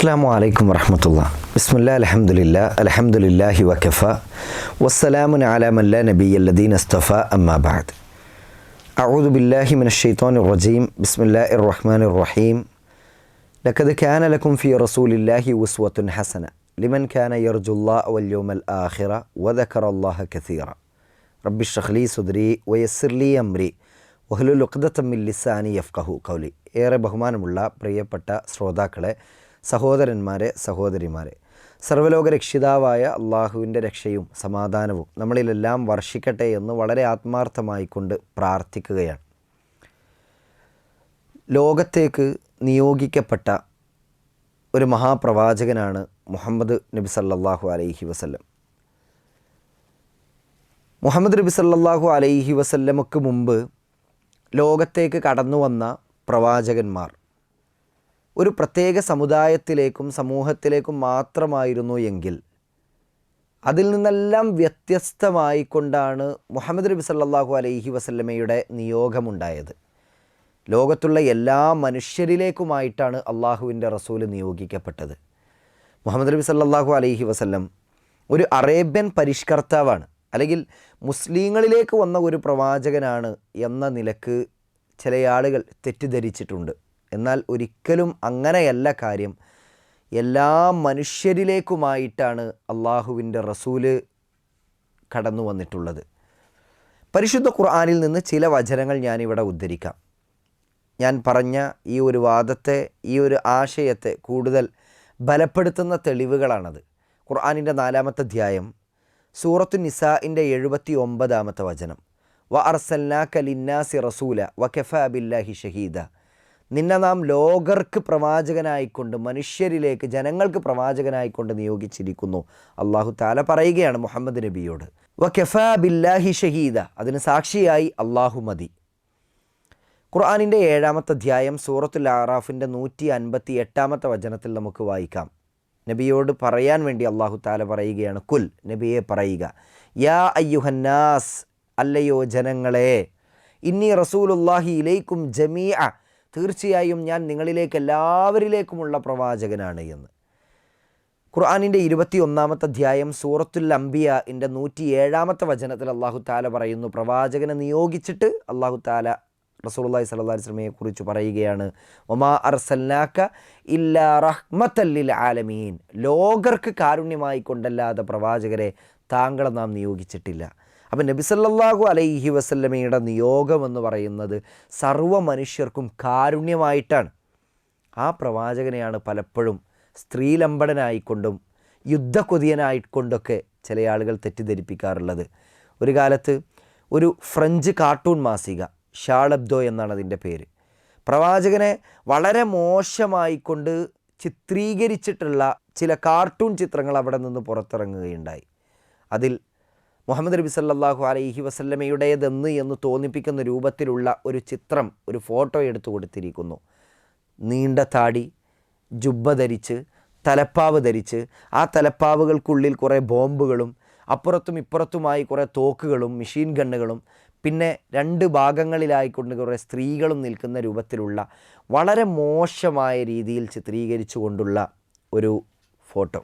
അസ്സാം വലൈക്കും വറഹമത്തുള്ള ബിസ്മില്ലാ അലഹമുല്ല അലഹമുല്ലാഹി വക്കഫ വസ്സലാമുൻ അലാമല്ല നബി അല്ലദീൻ അസ്തഫ അമ്മാബാദ് أعوذ بالله من الشيطان الرجيم بسم الله الرحمن الرحيم لقد كان لكم في رسول الله أسوة حسنة لمن كان يرجو الله واليوم الآخرة وذكر الله كثيرا رب اشرح لي صدري ويسر لي أمري വഹ്ലുൽ ഉഖ്ദത്തമ്മിൽ ലിസാനി യഫ്കഹു കൗലി ഏറെ ബഹുമാനമുള്ള പ്രിയപ്പെട്ട ശ്രോതാക്കളെ സഹോദരന്മാരെ സഹോദരിമാരെ. സർവലോക രക്ഷിതാവായ അള്ളാഹുവിന്റെ രക്ഷയും സമാധാനവും നമ്മളിലെല്ലാം വർഷിക്കട്ടെ എന്ന് വളരെ ആത്മാർത്ഥമായിക്കൊണ്ട് പ്രാർത്ഥിക്കുകയാണ്. ലോകത്തേക്ക് നിയോഗിക്കപ്പെട്ട ഒരു മഹാപ്രവാചകനാണ് മുഹമ്മദ് നബി സല്ലാഹു അലൈഹി വസല്ലം. മുഹമ്മദ് നബി സല്ലാഹു അലൈഹി വസല്ലമക്ക് മുമ്പ് ലോകത്തേക്ക് കടന്നു വന്ന പ്രവാചകന്മാർ ഒരു പ്രത്യേക സമുദായത്തിലേക്കും സമൂഹത്തിലേക്കും മാത്രമായിരുന്നു എങ്കിൽ അതിൽ നിന്നെല്ലാം വ്യത്യസ്തമായിക്കൊണ്ടാണ് മുഹമ്മദ് നബി സല്ലാഹു അലൈഹി വസല്ലമയുടെ നിയോഗമുണ്ടായത്. ലോകത്തുള്ള എല്ലാ മനുഷ്യരിലേക്കുമായിട്ടാണ് അള്ളാഹുവിന്റെ റസൂൽ നിയോഗിക്കപ്പെട്ടത്. മുഹമ്മദ് നബി സല്ലാഹു അലൈഹി വസല്ലം ഒരു അറേബ്യൻ പരിഷ്കർത്താവാണ്. അല്ലെങ്കിൽ മുസ്ലിങ്ങളിലേക്ക് വന്ന ഒരു പ്രവാചകനാണ് എന്ന നിലയ്ക്ക് ചില ആളുകൾ തെറ്റിദ്ധരിച്ചിട്ടുണ്ട്. എന്നാൽ ഒരിക്കലും അങ്ങനെയല്ല കാര്യം. എല്ലാ മനുഷ്യരിലേക്കുമായിട്ടാണ് അള്ളാഹുവിന്റെ റസൂൽ കടന്നു വന്നിട്ടുള്ളത്. പരിശുദ്ധ ഖുർആാനിൽ നിന്ന് ചില വചനങ്ങൾ ഞാനിവിടെ ഉദ്ധരിക്കാം. ഞാൻ പറഞ്ഞ ഈ ഒരു വാദത്തെ ഈ ഒരു ആശയത്തെ കൂടുതൽ ബലപ്പെടുത്തുന്ന തെളിവുകളാണത്. ഖുർആാനിന്റെ നാലാമത്തെ അധ്യായം സൂറത്തു നിസാഇന്റെ എഴുപത്തി ഒമ്പതാമത്തെ വചനം. വ അർസല്ലാ ലിന്നാസി റസൂല വ കെഫ അബില്ലാഹി ഷഹീദ. നിന്നെ നാം ലോകർക്ക് പ്രവാചകനായിക്കൊണ്ട് മനുഷ്യരിലേക്ക് ജനങ്ങൾക്ക് പ്രവാചകനായിക്കൊണ്ട് നിയോഗിച്ചിരിക്കുന്നു. അള്ളാഹു താല പറയുകയാണ് മുഹമ്മദ് നബിയോട് വ ബില്ലാഹി ഷഹീദ. അതിന് സാക്ഷിയായി അള്ളാഹു മതി. ഖുർആാനിന്റെ ഏഴാമത്തെ അധ്യായം സൂറത്തുൽ ആറാഫിന്റെ നൂറ്റി അൻപത്തി എട്ടാമത്തെ വചനത്തിൽ നമുക്ക് വായിക്കാം. നബിയോട് പറയാൻ വേണ്ടി അള്ളാഹു താല പറയുകയാണ് കുൽ നബിയെ പറയുക യാ അയ്യുഹന്നാസ് അല്ലയോ ജനങ്ങളെ ഇന്നി റസൂലുല്ലാഹി ഇലൈക്കും ജമീഅ തീർച്ചയായും ഞാൻ നിങ്ങളിലേക്ക് എല്ലാവരിലേക്കുമുള്ള പ്രവാചകനാണ് എന്ന്. ഖുർആാനിന്റെ ഇരുപത്തി ഒന്നാമത്തെ അധ്യായം സൂറത്തുൽ അംബിയന്റെ നൂറ്റി ഏഴാമത്തെ വചനത്തിൽ അള്ളാഹു താല പറയുന്നു. പ്രവാചകനെ നിയോഗിച്ചിട്ട് അള്ളാഹു താല റസൂലുള്ളാഹി സ്വല്ലല്ലാഹി അലൈഹി വസല്ലമയെ കുറിച്ച് പറയുകയാണ്. ഒമാ അർസല്ലാക്ക ഇല്ലാ റഹ്മത്തല്ലിൽ ആലമീൻ. ലോകർക്ക് കാരുണ്യമായി കൊണ്ടല്ലാതെ പ്രവാചകരെ താങ്കളെ നാം നിയോഗിച്ചിട്ടില്ല. അപ്പം നബിസല്ലാഹു അലൈഹി വസല്ലമയുടെ നിയോഗം എന്ന് പറയുന്നത് സർവ മനുഷ്യർക്കും കാരുണ്യമായിട്ടാണ്. ആ പ്രവാചകനെയാണ് പലപ്പോഴും സ്ത്രീലമ്പടനായിക്കൊണ്ടും യുദ്ധക്കൊതിയനായിക്കൊണ്ടൊക്കെ ചില ആളുകൾ തെറ്റിദ്ധരിപ്പിക്കാറുള്ളത്. ഒരു കാലത്ത് ഒരു ഫ്രഞ്ച് കാർട്ടൂൺ മാസിക ഷാളബ്ദോ എന്നാണ് അതിന്റെ പേര്. പ്രവാചകനെ വളരെ മോശമായിക്കൊണ്ട് ചിത്രീകരിച്ചിട്ടുള്ള ചില കാർട്ടൂൺ ചിത്രങ്ങൾ അവിടെ നിന്ന് പുറത്തിറങ്ങുകയുണ്ടായി. അതിൽ മുഹമ്മദ് നബി സല്ലാഹു അലൈഹി വസല്ലമയുടേതെന്ന് എന്ന് തോന്നിപ്പിക്കുന്ന രൂപത്തിലുള്ള ഒരു ചിത്രം ഒരു ഫോട്ടോ എടുത്തു കൊടുത്തിരിക്കുന്നു. നീണ്ട താടി ജുബ്ബ ധരിച്ച് തലപ്പാവ് ധരിച്ച് ആ തലപ്പാവുകൾക്കുള്ളിൽ കുറേ ബോംബുകളും അപ്പുറത്തും ഇപ്പുറത്തുമായി കുറേ തോക്കുകളും മെഷീൻ ഗണ്ണുകളും പിന്നെ രണ്ട് ഭാഗങ്ങളിലായിക്കൊണ്ട് കുറേ സ്ത്രീകളും നിൽക്കുന്ന രൂപത്തിലുള്ള വളരെ മോശമായ രീതിയിൽ ചിത്രീകരിച്ചു കൊണ്ടുള്ള ഒരു ഫോട്ടോ.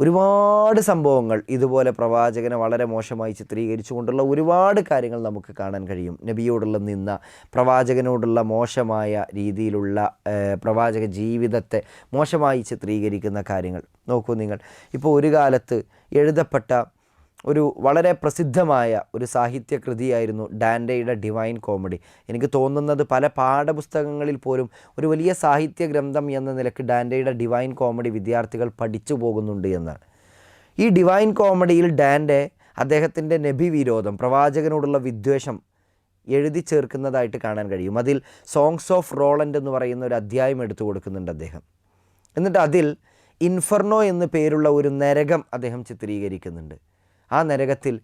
ഒരുപാട് സംഭവങ്ങൾ ഇതുപോലെ പ്രവാചകനെ വളരെ മോശമായി ചിത്രീകരിച്ചുകൊണ്ടുള്ള ഒരുപാട് കാര്യങ്ങൾ നമുക്ക് കാണാൻ കഴിയും. നബിയോടുള്ള നിന്ന പ്രവാചകനോടുള്ള മോശമായ രീതിയിലുള്ള പ്രവാചക ജീവിതത്തെ മോശമായി ചിത്രീകരിക്കുന്ന കാര്യങ്ങൾ. നോക്കൂ നിങ്ങൾ ഇപ്പോൾ ഒരു കാലത്ത് എഴുതപ്പെട്ട ഒരു വളരെ പ്രസിദ്ധമായ ഒരു സാഹിത്യകൃതിയായിരുന്നു ഡാൻഡയുടെ ഡിവൈൻ കോമഡി എനിക്ക് തോന്നുന്നത് പല പാഠപുസ്തകങ്ങളിൽ പോലും ഒരു വലിയ സാഹിത്യ ഗ്രന്ഥം എന്ന നിലയ്ക്ക് ഡാൻഡയുടെ ഡിവൈൻ കോമഡി വിദ്യാർത്ഥികൾ പഠിച്ചു പോകുന്നുണ്ട് എന്നാണ്. ഈ ഡിവൈൻ കോമഡിയിൽ ഡാൻഡെ അദ്ദേഹത്തിന്റെ നബി വിരോധം പ്രവാചകനോടുള്ള വിദ്വേഷം എഴുതി ചേർക്കുന്നതായിട്ട് കാണാൻ കഴിയും. അതിൽ സോങ്സ് ഓഫ് റോളൻഡ് എന്ന് പറയുന്ന ഒരു അധ്യായം എടുത്തു കൊടുക്കുന്നുണ്ട് അദ്ദേഹം. എന്നിട്ട് അതിൽ ഇൻഫർണോ എന്ന് പേരുള്ള ഒരു നരകം അദ്ദേഹം ചിത്രീകരിക്കുന്നുണ്ട്. ആ നരകത്തിൽ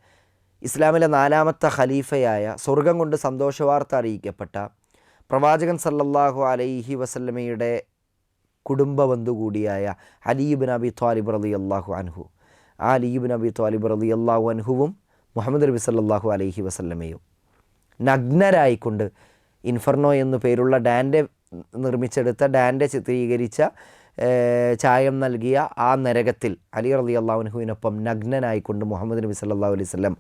ഇസ്ലാമിലെ നാലാമത്തെ ഖലീഫയായ സ്വർഗം കൊണ്ട് സന്തോഷവാർത്ത അറിയിക്കപ്പെട്ട പ്രവാചകൻ സല്ലല്ലാഹു അലൈഹി വസല്ലമയുടെ കുടുംബ ബന്ധു കൂടിയായ അലീബ് നബി ത്വാലിബ് റലി അള്ളാഹു അൻഹു. ആ അലീബ് നബി ത്വാലിബ് റലി അള്ളാഹു അൻഹുവും മുഹമ്മദ് നബി സല്ലല്ലാഹു അലൈഹി വസല്ലമയും നഗ്നരായിക്കൊണ്ട് ഇൻഫർണോ എന്നു പേരുള്ള ഡാന്റെ നിർമ്മിച്ചെടുത്ത ഡാന്റെ ചിത്രീകരിച്ച ചായം നൽകിയ ആ നരകത്തിൽ അലി റലി അള്ളാഹുനുഹുവിനൊപ്പം നഗ്നനായിക്കൊണ്ട് മുഹമ്മദ് നബി സല്ലാ അലൈഹി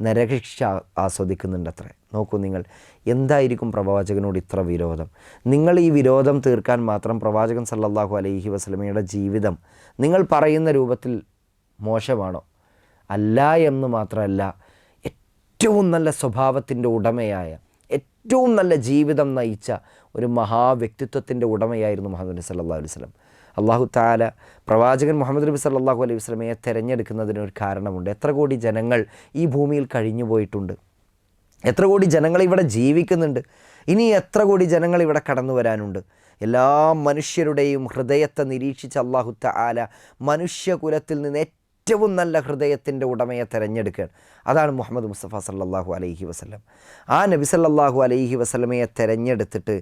നരകശിക്ഷ ആസ്വദിക്കുന്നുണ്ട് അത്ര നോക്കൂ നിങ്ങൾ എന്തായിരിക്കും പ്രവാചകനോട് ഇത്ര വിരോധം? നിങ്ങൾ ഈ വിരോധം തീർക്കാൻ മാത്രം പ്രവാചകൻ സല്ലാഹു അലൈഹി വസ്ലമയുടെ ജീവിതം നിങ്ങൾ പറയുന്ന രൂപത്തിൽ മോശമാണോ? അല്ല എന്ന് മാത്രമല്ല ഏറ്റവും നല്ല സ്വഭാവത്തിന്റെ ഉടമയായ ഏറ്റവും നല്ല ജീവിതം നയിച്ച ഒരു മഹാവ്യക്തിത്വത്തിന്റെ ഉടമയായിരുന്നു മുഹമ്മദ് നബി സല്ലല്ലാഹു അലൈഹി വസല്ലം. അള്ളാഹു താല പ്രവാചകൻ മുഹമ്മദ് നബി സല്ലാഹു അലൈഹി വസ്ലമയെ തിരഞ്ഞെടുക്കുന്നതിന് ഒരു കാരണമുണ്ട്. എത്ര കോടി ജനങ്ങൾ ഈ ഭൂമിയിൽ കഴിഞ്ഞു പോയിട്ടുണ്ട്. എത്ര കോടി ജനങ്ങൾ ഇവിടെ ജീവിക്കുന്നുണ്ട്. ഇനി എത്ര കോടി ജനങ്ങൾ ഇവിടെ കടന്നു വരാനുണ്ട്. എല്ലാ മനുഷ്യരുടെയും ഹൃദയത്തെ നിരീക്ഷിച്ച അള്ളാഹു താല മനുഷ്യകുലത്തിൽ നിന്ന് ഏറ്റവും നല്ല ഹൃദയത്തിന്റെ ഉടമയെ തിരഞ്ഞെടുക്കുകയാണ്. അതാണ് മുഹമ്മദ് മുസ്തഫ സല്ലാഹു അലൈഹി വസ്ലം ആ നബി സല്ലല്ലാഹു അലൈഹി വസ്ലമയെ തിരഞ്ഞെടുത്തിട്ട്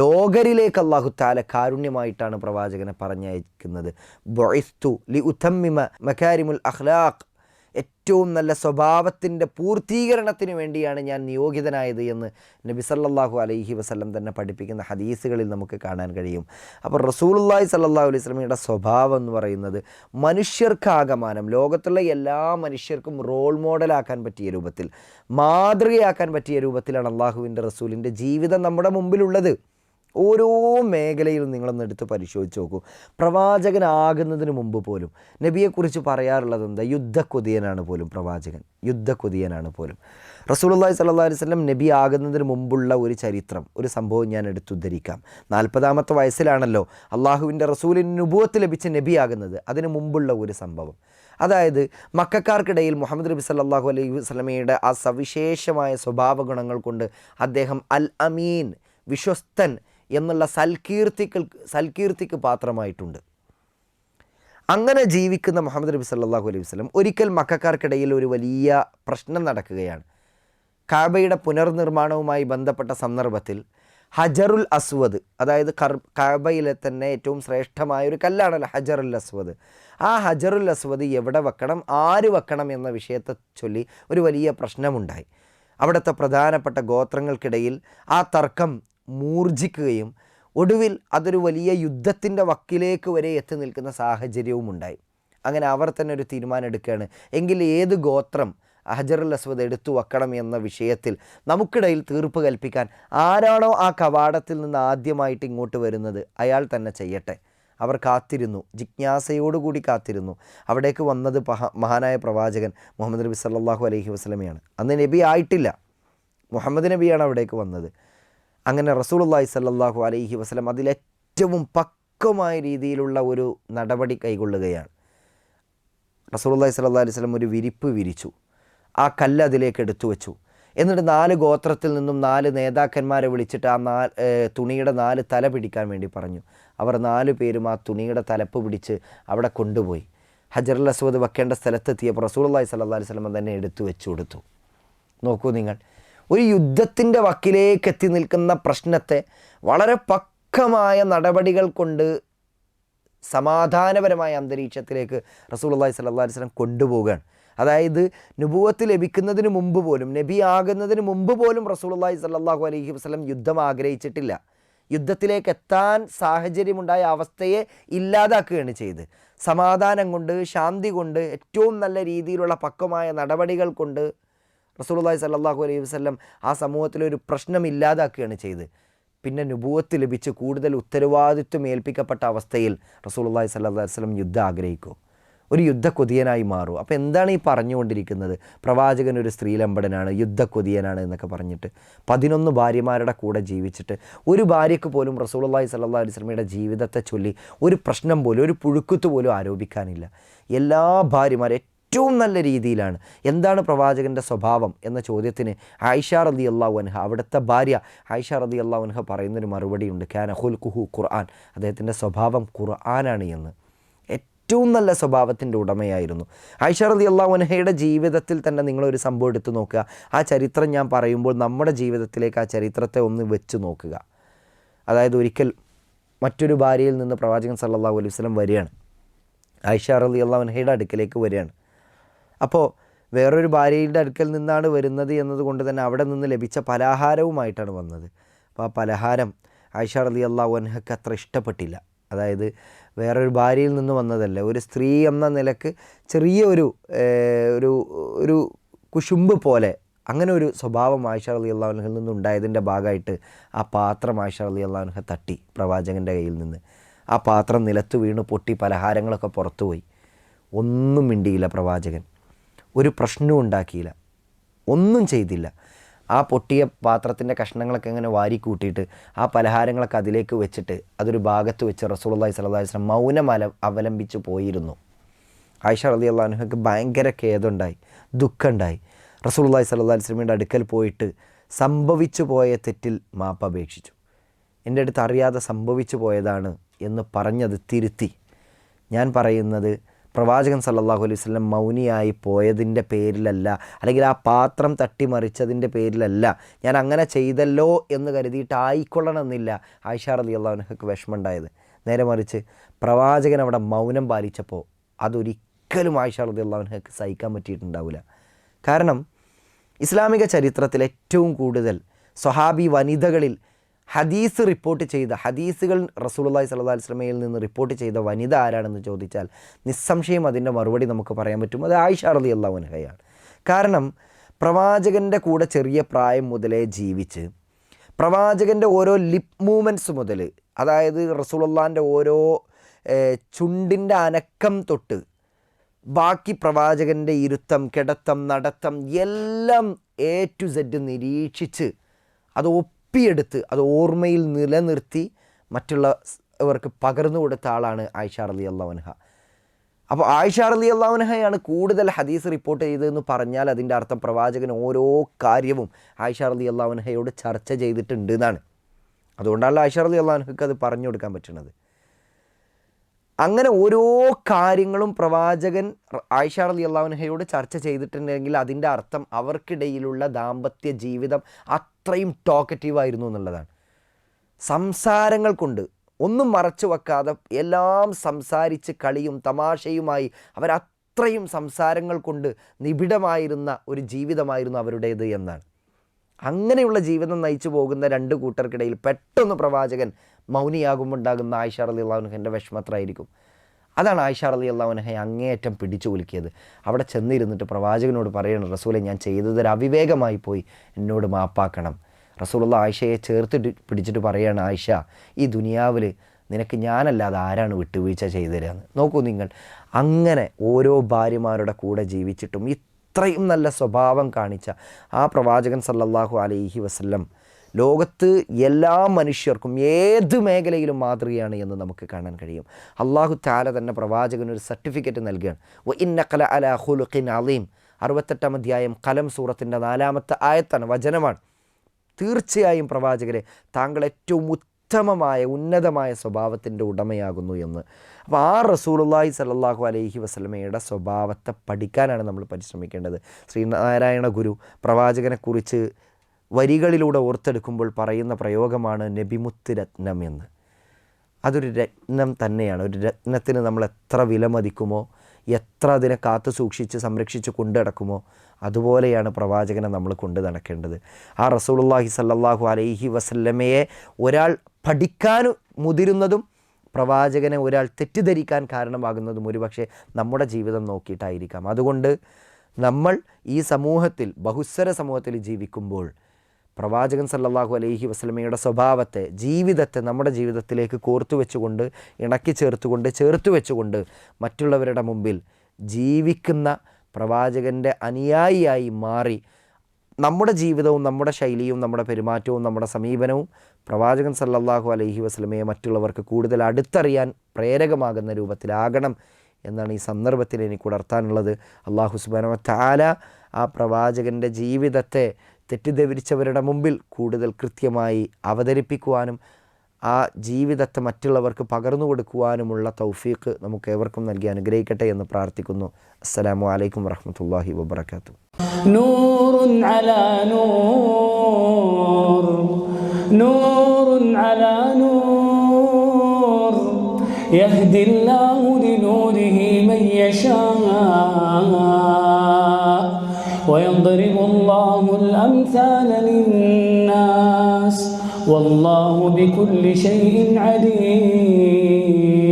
ലോകരിലേക്ക് അള്ളാഹു താല കാരുണ്യമായിട്ടാണ് പ്രവാചകനെ പറഞ്ഞയക്കുന്നത്. ബൊയ്സ്തു ലി ഉത്തമ്മിമ മക്കാരിമുൽ അഖ്ലാഖ്. ഏറ്റവും നല്ല സ്വഭാവത്തിന്റെ പൂർത്തീകരണത്തിന് വേണ്ടിയാണ് ഞാൻ നിയോഗിതനായത് എന്ന് നബി സല്ലല്ലാഹു അലൈഹി വസ്ലം തന്നെ പഠിപ്പിക്കുന്ന ഹദീസുകളിൽ നമുക്ക് കാണാൻ കഴിയും. അപ്പോൾ റസൂലുള്ളാഹി സല്ലല്ലാഹു അലൈഹി വസല്ലമയുടെ സ്വഭാവം എന്ന് പറയുന്നത് മനുഷ്യർക്കാകമാനം ലോകത്തുള്ള എല്ലാ മനുഷ്യർക്കും റോൾ മോഡലാക്കാൻ പറ്റിയ രൂപത്തിൽ മാതൃകയാക്കാൻ പറ്റിയ രൂപത്തിലാണ് അള്ളാഹുവിന്റെ റസൂലിന്റെ ജീവിതം നമ്മുടെ മുമ്പിലുള്ളത്. ഓരോ മേഖലയിലും നിങ്ങളൊന്ന് എടുത്ത് പരിശോധിച്ച് നോക്കൂ. പ്രവാചകനാകുന്നതിന് മുമ്പ് പോലും നബിയെക്കുറിച്ച് പറയാറുള്ളത് എന്താ? യുദ്ധക്കൊതിയനാണ് പോലും പ്രവാചകൻ. യുദ്ധക്കൊതിയനാണ് പോലും. റസൂലുള്ളാഹി സ്വല്ലല്ലാഹി അലൈഹി വസല്ലം നബി ആകുന്നതിന് മുമ്പുള്ള ഒരു ചരിത്രം ഒരു സംഭവം ഞാൻ എടുത്തുദ്ധരിക്കാം. നാൽപ്പതാമത്തെ വയസ്സിലാണല്ലോ അള്ളാഹുവിന്റെ റസൂലിന് നുബുവത്ത് ലഭിച്ച നബിയാകുന്നത്. അതിന് മുമ്പുള്ള ഒരു സംഭവം. അതായത് മക്കാർക്കിടയിൽ മുഹമ്മദ് നബി സല്ലല്ലാഹു അലൈഹി വസല്ലമയുടെ ആ സവിശേഷമായ സ്വഭാവ ഗുണങ്ങൾ കൊണ്ട് അദ്ദേഹം അൽ അമീൻ വിശ്വസ്തൻ എന്നുള്ള സൽകീർത്തിക്ക് സൽകീർത്തിക്ക് പാത്രമായിട്ടുണ്ട്. അങ്ങനെ ജീവിക്കുന്ന മുഹമ്മദ് നബി സല്ലാഹു അലൈഹി വസ്ലം ഒരിക്കൽ മക്കാർക്കിടയിൽ ഒരു വലിയ പ്രശ്നം നടക്കുകയാണ്. കാബയുടെ പുനർനിർമ്മാണവുമായി ബന്ധപ്പെട്ട സന്ദർഭത്തിൽ ഹജറുൽ അസ്വദ് അതായത് കർ കാബയിലെ തന്നെ ഏറ്റവും ശ്രേഷ്ഠമായ ഒരു കല്ലാണല്ലോ ഹജറുൽ അസ്വദ്. ആ ഹജറുൽ അസ്വദ് എവിടെ വെക്കണം ആര് വെക്കണം എന്ന വിഷയത്തെ ചൊല്ലി ഒരു വലിയ പ്രശ്നമുണ്ടായി. അവിടുത്തെ പ്രധാനപ്പെട്ട ഗോത്രങ്ങൾക്കിടയിൽ ആ തർക്കം മൂർജിക്കുകയും ഒടുവിൽ അതൊരു വലിയ യുദ്ധത്തിന്റെ വക്കിലേക്ക് വരെ എത്തി നിൽക്കുന്ന സാഹചര്യവും ഉണ്ടായി. അങ്ങനെ അവർ തന്നെ ഒരു തീരുമാനം എടുക്കുകയാണ് എങ്കിൽ ഏത് ഗോത്രം ഹജറുൽ അസ്വദ് എടുത്തു വെക്കണം എന്ന വിഷയത്തിൽ നമുക്കിടയിൽ തീർപ്പ് കൽപ്പിക്കാൻ ആരാണോ ആ കവാടത്തിൽ നിന്ന് ആദ്യമായിട്ട് ഇങ്ങോട്ട് വരുന്നത്? അയാൾ തന്നെ ചെയ്യട്ടെ. അവർ കാത്തിരുന്നു. ജിജ്ഞാസയോടുകൂടി കാത്തിരുന്നു. അവിടേക്ക് വന്നത് മഹാനായ പ്രവാചകൻ മുഹമ്മദ് നബി സല്ലാഹു അലൈഹി വസ്ലമയാണ് അന്ന് നബി ആയിട്ടില്ല. മുഹമ്മദ് നബിയാണ് അവിടേക്ക് വന്നത്. അങ്ങനെ റസൂലുള്ളാഹി സല്ലാഹു അലൈഹി വസ്ലം അതിലേറ്റവും പക്വമായ രീതിയിലുള്ള ഒരു നടപടി കൈകൊള്ളുകയാണ് റസൂലുള്ളാഹി സ്വല്ലല്ലാഹി അലൈഹി വസ്ലം ഒരു വിരിപ്പ് വിരിച്ചു. ആ കല്ല് അതിലേക്ക് എടുത്തു വെച്ചു. എന്നിട്ട് നാല് ഗോത്രത്തിൽ നിന്നും നാല് നേതാക്കന്മാരെ വിളിച്ചിട്ട് ആ നാല് തുണിയുടെ നാല് തല പിടിക്കാൻ വേണ്ടി പറഞ്ഞു. അവർ നാല് പേരും ആ തുണിയുടെ തലപ്പ് പിടിച്ച് അവിടെ കൊണ്ടുപോയി. ഹജറുൽ അസ്വദ് വെക്കേണ്ട സ്ഥലത്തെത്തിയപ്പോൾ റസൂലുള്ളാഹി സല്ലാ അലൈഹി സ്വലം തന്നെ എടുത്തു വെച്ചു കൊടുത്തു. നോക്കൂ നിങ്ങൾ. ഒരു യുദ്ധത്തിന്റെ വക്കിലേക്ക് എത്തി നിൽക്കുന്ന പ്രശ്നത്തെ വളരെ പക്കമായ നടപടികൾ കൊണ്ട് സമാധാനപരമായ അന്തരീക്ഷത്തിലേക്ക് റസൂലുള്ളാഹി സ്വല്ലല്ലാഹി അലൈഹി വസല്ലം കൊണ്ടുപോവുകയാണ്. അതായത് നുപൂവത്ത് ലഭിക്കുന്നതിന് മുമ്പ് പോലും നബി ആകുന്നതിന് മുമ്പ് പോലും റസൂലുള്ളാഹി സ്വല്ലല്ലാഹു അലൈഹി വസ്ലം യുദ്ധം ആഗ്രഹിച്ചിട്ടില്ല. യുദ്ധത്തിലേക്ക് എത്താൻ സാഹചര്യമുണ്ടായ അവസ്ഥയെ ഇല്ലാതാക്കുകയാണ് ചെയ്ത് സമാധാനം കൊണ്ട് ശാന്തി കൊണ്ട് ഏറ്റവും നല്ല രീതിയിലുള്ള പക്വമായ നടപടികൾ കൊണ്ട് റസൂലുള്ളാഹി സ്വല്ലല്ലാഹു അലൈഹി വസല്ലം ആ സമൂഹത്തിലെ ഒരു പ്രശ്നം ഇല്ലാതാക്കുകയാണ് ചെയ്ത്. പിന്നെ നുപൂവത്ത് ലഭിച്ച് കൂടുതൽ ഉത്തരവാദിത്വം ഏൽപ്പിക്കപ്പെട്ട അവസ്ഥയിൽ റസൂലുള്ളാഹി അലൈഹി വസല്ലം യുദ്ധം ആഗ്രഹിക്കും. ഒരു യുദ്ധക്കൊതിയനായി മാറും. അപ്പോൾ എന്താണ് ഈ പറഞ്ഞുകൊണ്ടിരിക്കുന്നത്? പ്രവാചകൻ ഒരു സ്ത്രീലമ്പടനാണ് യുദ്ധക്കൊതിയനാണ് എന്നൊക്കെ പറഞ്ഞിട്ട് പതിനൊന്ന് ഭാര്യമാരുടെ കൂടെ ജീവിച്ചിട്ട് ഒരു ഭാര്യയ്ക്ക് പോലും റസൂലുള്ളാഹി സല്ലാ അലൈഹി വസല്ലമയുടെ ജീവിതത്തെ ചൊല്ലി ഒരു പ്രശ്നം പോലും ഒരു പുഴുക്കുത്ത് പോലും ആരോപിക്കാനില്ല. എല്ലാ ഭാര്യമാരും ഏറ്റവും നല്ല രീതിയിലാണ്. എന്താണ് പ്രവാചകന്റെ സ്വഭാവം എന്ന ചോദ്യത്തിന് ആയിഷ റതി അള്ളാഹു അൻഹ അവിടുത്തെ ഭാര്യ ആയിഷ റതി അള്ളാഹു അൻഹ പറയുന്നൊരു മറുപടിയുണ്ട്. ക്യാൻ അഹുൽ കുഹു ഖുർആൻ. അദ്ദേഹത്തിന്റെ സ്വഭാവം ഖുർആനാണ് എന്ന്. ഏറ്റവും നല്ല സ്വഭാവത്തിന്റെ ഉടമയായിരുന്നു. ആയിഷ റതി അള്ളാഹു അൻഹയുടെ ജീവിതത്തിൽ തന്നെ നിങ്ങളൊരു സംഭവം എടുത്തു നോക്കുക. ആ ചരിത്രം ഞാൻ പറയുമ്പോൾ നമ്മുടെ ജീവിതത്തിലേക്ക് ആ ചരിത്രത്തെ ഒന്ന് വെച്ച് നോക്കുക. അതായത് ഒരിക്കൽ മറ്റൊരു ഭാര്യയിൽ നിന്ന് പ്രവാചകൻ സല്ലല്ലാഹു അലൈഹി വസല്ലം വരികയാണ്. ആയിഷ റതി അള്ളാഹു അൻഹയുടെ അടുക്കലേക്ക് വരികയാണ്. അപ്പോൾ വേറൊരു ഭാര്യയുടെ അടുക്കൽ നിന്നാണ് വരുന്നത് എന്നതുകൊണ്ട് തന്നെ അവിടെ നിന്ന് ലഭിച്ച പലഹാരവുമായിട്ടാണ് വന്നത്. അപ്പോൾ ആ പലഹാരം ആയിഷ അലി അള്ളാഹു അത്ര ഇഷ്ടപ്പെട്ടില്ല. അതായത് വേറൊരു ഭാര്യയിൽ നിന്ന് വന്നതല്ല. ഒരു സ്ത്രീ എന്ന നിലയ്ക്ക് ചെറിയ ഒരു ഒരു ഒരു കുശുമ്പ് പോലെ അങ്ങനെ ഒരു സ്വഭാവം ആയിഷ അലി അള്ളാഹുനഹിൽ നിന്നുണ്ടായതിന്റെ ഭാഗമായിട്ട് ആ പാത്രം ആയിഷ അലി അള്ളാഹുനഹ തട്ടി പ്രവാചകന്റെ കയ്യിൽ നിന്ന്. ആ പാത്രം നിലത്ത് വീണ് പൊട്ടി പലഹാരങ്ങളൊക്കെ പുറത്തുപോയി. ഒന്നും മിണ്ടിയില്ല പ്രവാചകൻ. ഒരു പ്രശ്നവും ഉണ്ടാക്കിയില്ല. ഒന്നും ചെയ്തില്ല. ആ പൊട്ടിയ പാത്രത്തിന്റെ കഷ്ണങ്ങളൊക്കെ ഇങ്ങനെ വാരി കൂട്ടിയിട്ട് ആ പലഹാരങ്ങളൊക്കെ അതിലേക്ക് വെച്ചിട്ട് അതൊരു ഭാഗത്ത് വെച്ച് റസൂലുള്ളാഹി സ്വല്ലല്ലാഹി അലൈഹി വസല്ലം മൗനം അല അവലംബിച്ച് പോയിരുന്നു. ആയിഷ അലി അള്ളാഹുക്ക് ഭയങ്കര ഖേദമുണ്ടായി ദുഃഖമുണ്ടായി. റസൂലുള്ളാഹി സ്വല്ലല്ലാഹി അലൈഹി വസല്ലമയുടെ അടുക്കൽ പോയിട്ട് സംഭവിച്ചു പോയ തെറ്റിൽ മാപ്പ് അപേക്ഷിച്ചു. എന്റെ അടുത്ത് അറിയാതെ സംഭവിച്ചു പോയതാണ് എന്ന് പറഞ്ഞത് തിരുത്തി. ഞാൻ പറയുന്നത് പ്രവാചകൻ സല്ലാഹു അലൈഹി വസല്ലം മൗനിയായി പോയതിന്റെ പേരിലല്ല അല്ലെങ്കിൽ ആ പാത്രം തട്ടിമറിച്ചതിന്റെ പേരിലല്ല ഞാൻ അങ്ങനെ ചെയ്തല്ലോ എന്ന് കരുതിയിട്ട് ആയിക്കൊള്ളണമെന്നില്ല ആയിഷ റലി അള്ളാഹുനക്ക് വിഷമമുണ്ടായത്. നേരെ മറിച്ച് പ്രവാചകൻ അവിടെ മൗനം പാലിച്ചപ്പോൾ അതൊരിക്കലും ആയിഷ റലി അള്ളാഹുനക്ക് സഹിക്കാൻ പറ്റിയിട്ടുണ്ടാവില്ല. കാരണം ഇസ്ലാമിക ചരിത്രത്തിൽ ഏറ്റവും കൂടുതൽ സ്വഹാബി വനിതകളിൽ ഹദീസ് റിപ്പോർട്ട് ചെയ്ത ഹദീസുകൾ റസൂലുള്ളാഹി സ്വല്ലല്ലാഹി വസല്ലമയിൽ നിന്ന് റിപ്പോർട്ട് ചെയ്ത വനിത ആരാണെന്ന് ചോദിച്ചാൽ നിസ്സംശയം അതിന്റെ മറുപടി നമുക്ക് പറയാൻ പറ്റും. അത് ആയിഷ റളിയല്ലാഹു അൻഹയാണ്. കാരണം പ്രവാചകന്റെ കൂടെ ചെറിയ പ്രായം മുതലേ ജീവിച്ച് പ്രവാചകന്റെ ഓരോ ലിപ് മൂവ്മെന്റ്സ് മുതൽ അതായത് റസൂലുള്ളാഹിന്റെ ഓരോ ചുണ്ടിന്റെ അനക്കം തൊട്ട് ബാക്കി പ്രവാചകന്റെ ഇരുത്തം കിടത്തം നടത്തം എല്ലാം എ ടു സെഡ് നിരീക്ഷിച്ച് അത് ഒപ്പിയെടുത്ത് അത് ഓർമ്മയിൽ നിലനിർത്തി മറ്റുള്ളവർക്ക് പകർന്നു കൊടുത്ത ആളാണ് ആയിഷ അലി അള്ളാവൻഹ അപ്പോൾ ആയിഷ അലി അള്ളാവൻഹയാണ് കൂടുതൽ ഹദീസ് റിപ്പോർട്ട് ചെയ്തതെന്ന് പറഞ്ഞാൽ അതിന്റെ അർത്ഥം പ്രവാചകൻ ഓരോ കാര്യവും ആയിഷ അലി അള്ളാവൻഹയോട് ചർച്ച ചെയ്തിട്ടുണ്ട് എന്നാണ്. അതുകൊണ്ടാണല്ലോ ആയിഷ അലി അള്ളാവൻഹയ്ക്ക് അത് പറഞ്ഞു കൊടുക്കാൻ പറ്റുന്നത് അങ്ങനെ ഓരോ കാര്യങ്ങളും പ്രവാചകൻ ആയിഷ അലി അള്ളാഹുനഹയോട് ചർച്ച ചെയ്തിട്ടുണ്ടെങ്കിൽ അതിന്റെ അർത്ഥം അവർക്കിടയിലുള്ള ദാമ്പത്യ ജീവിതം അത്രയും ടോക്കറ്റീവ് ആയിരുന്നു എന്നുള്ളതാണ്. സംസാരങ്ങൾ കൊണ്ട് ഒന്നും മറച്ചു വെക്കാതെ എല്ലാം സംസാരിച്ച് കളിയും തമാശയുമായി അവരത്രയും സംസാരങ്ങൾ കൊണ്ട് നിബിഡമായിരുന്ന ഒരു ജീവിതമായിരുന്നു അവരുടേത് എന്നാണ്. അങ്ങനെയുള്ള ജീവിതം നയിച്ചു പോകുന്ന രണ്ട് കൂട്ടർക്കിടയിൽ പെട്ടെന്ന് പ്രവാചകൻ മൗനിയാകുമ്പോൾ ഉണ്ടാകുന്ന ആയിഷ അലി അള്ളാഹുനഹന്റെ വിഷമത്രമായിരിക്കും അതാണ് ആയിഷ അലി അള്ളാഹുനഹെ അങ്ങേയറ്റം പിടിച്ചു കുലുക്കിയത്. അവിടെ ചെന്നിരുന്നിട്ട് പ്രവാചകനോട് പറയണം റസൂലെ ഞാൻ ചെയ്തതൊരു അവിവേകമായി പോയി. എന്നോട് മാപ്പാക്കണം. റസൂലുള്ള ആയിഷയെ ചേർത്തിട്ട് പിടിച്ചിട്ട് പറയാണ് ആയിഷ ഈ ദുനിയാവിൽ നിനക്ക് ഞാനല്ലാതെ ആരാണ് വിട്ടുവീഴ്ച ചെയ്തു തരാന്ന് നോക്കൂ നിങ്ങൾ അങ്ങനെ ഓരോ ഭാര്യമാരുടെ കൂടെ ജീവിച്ചിട്ടും ഇത്രയും നല്ല സ്വഭാവം കാണിച്ച ആ പ്രവാചകൻ സല്ലല്ലാഹു അലൈഹി വസല്ലം ലോകത്ത് എല്ലാ മനുഷ്യർക്കും ഏത് മേഖലയിലും മാതൃകയാണ് എന്ന് നമുക്ക് കാണാൻ കഴിയും. അള്ളാഹു താല തന്നെ പ്രവാചകന് ഒരു സർട്ടിഫിക്കറ്റ് നൽകുകയാണ്. ഒ ഇന്നക്കല അല ഹുലുഖിൻ അലീം. അറുപത്തെട്ടാം അധ്യായം കലം സൂറത്തിന്റെ നാലാമത്തെ ആയത്താണ് വചനമാണ്. തീർച്ചയായും പ്രവാചകരെ താങ്കൾ ഏറ്റവും ഉത്തമമായ ഉന്നതമായ സ്വഭാവത്തിന്റെ ഉടമയാകുന്നു എന്ന്. അപ്പോൾ ആ റസൂലുള്ളാഹി സല്ലല്ലാഹു അലൈഹി വസ്ലമയുടെ സ്വഭാവത്തെ പഠിക്കാനാണ് നമ്മൾ പരിശ്രമിക്കേണ്ടത്. ശ്രീനാരായണ ഗുരു പ്രവാചകനെക്കുറിച്ച് വരികളിലൂടെ ഓർത്തെടുക്കുമ്പോൾ പറയുന്ന പ്രയോഗമാണ് നബിമുത്ത് രത്നം എന്ന്. അതൊരു രത്നം തന്നെയാണ്. ഒരു രത്നത്തിന് നമ്മൾ എത്ര വിലമതിക്കുമോ എത്ര അതിനെ കാത്തു സൂക്ഷിച്ച് സംരക്ഷിച്ച് കൊണ്ടു നടക്കുമോ അതുപോലെയാണ് പ്രവാചകനെ നമ്മൾ കൊണ്ടു നടക്കേണ്ടത്. ആ റസൂലുള്ളാഹി സല്ലാഹു അലൈഹി വസല്ലമയെ ഒരാൾ പഠിക്കാൻ മുതിരുന്നതും പ്രവാചകനെ ഒരാൾ തെറ്റിദ്ധരിക്കാൻ കാരണമാകുന്നതും ഒരുപക്ഷെ നമ്മുടെ ജീവിതം നോക്കിയിട്ടായിരിക്കാം. അതുകൊണ്ട് നമ്മൾ ഈ സമൂഹത്തിൽ ബഹുസ്വര സമൂഹത്തിൽ ജീവിക്കുമ്പോൾ പ്രവാചകൻ സല്ലാഹു അലൈഹി വസ്ലമയുടെ സ്വഭാവത്തെ ജീവിതത്തെ നമ്മുടെ ജീവിതത്തിലേക്ക് കോർത്തു വെച്ചുകൊണ്ട് ഇണക്കി ചേർത്തുകൊണ്ട് ചേർത്ത് വെച്ചുകൊണ്ട് മറ്റുള്ളവരുടെ മുമ്പിൽ ജീവിക്കുന്ന പ്രവാചകന്റെ അനുയായിയായി മാറി നമ്മുടെ ജീവിതവും നമ്മുടെ ശൈലിയും നമ്മുടെ പെരുമാറ്റവും നമ്മുടെ സമീപനവും പ്രവാചകൻ സല്ലല്ലാഹു അലൈഹി വസ്ലമയെ മറ്റുള്ളവർക്ക് കൂടുതൽ അടുത്തറിയാൻ പ്രേരകമാകുന്ന രൂപത്തിലാകണം എന്നാണ് ഈ സന്ദർഭത്തിൽ എനിക്ക് ഉണർത്താനുള്ളത് അള്ളാഹു സുബാന താല ആ പ്രവാചകന്റെ ജീവിതത്തെ തെറ്റിദ്ധരിച്ചവരുടെ മുമ്പിൽ കൂടുതൽ കൃത്യമായി അവതരിപ്പിക്കുവാനും ആ ജീവിതത്തെ മറ്റുള്ളവർക്ക് പകർന്നു കൊടുക്കുവാനുമുള്ള തൗഫീഖ് നമുക്ക് ഏവർക്കും നൽകി അനുഗ്രഹിക്കട്ടെ എന്ന് പ്രാർത്ഥിക്കുന്നു അസ്സലാമു അലൈക്കും വറഹമത്തല്ലാഹി വബർക്കാത്തു نور على نور نور على نور يهدي الله لنوره من يشاء ويضرب الله الأمثال للناس والله بكل شيء عليم.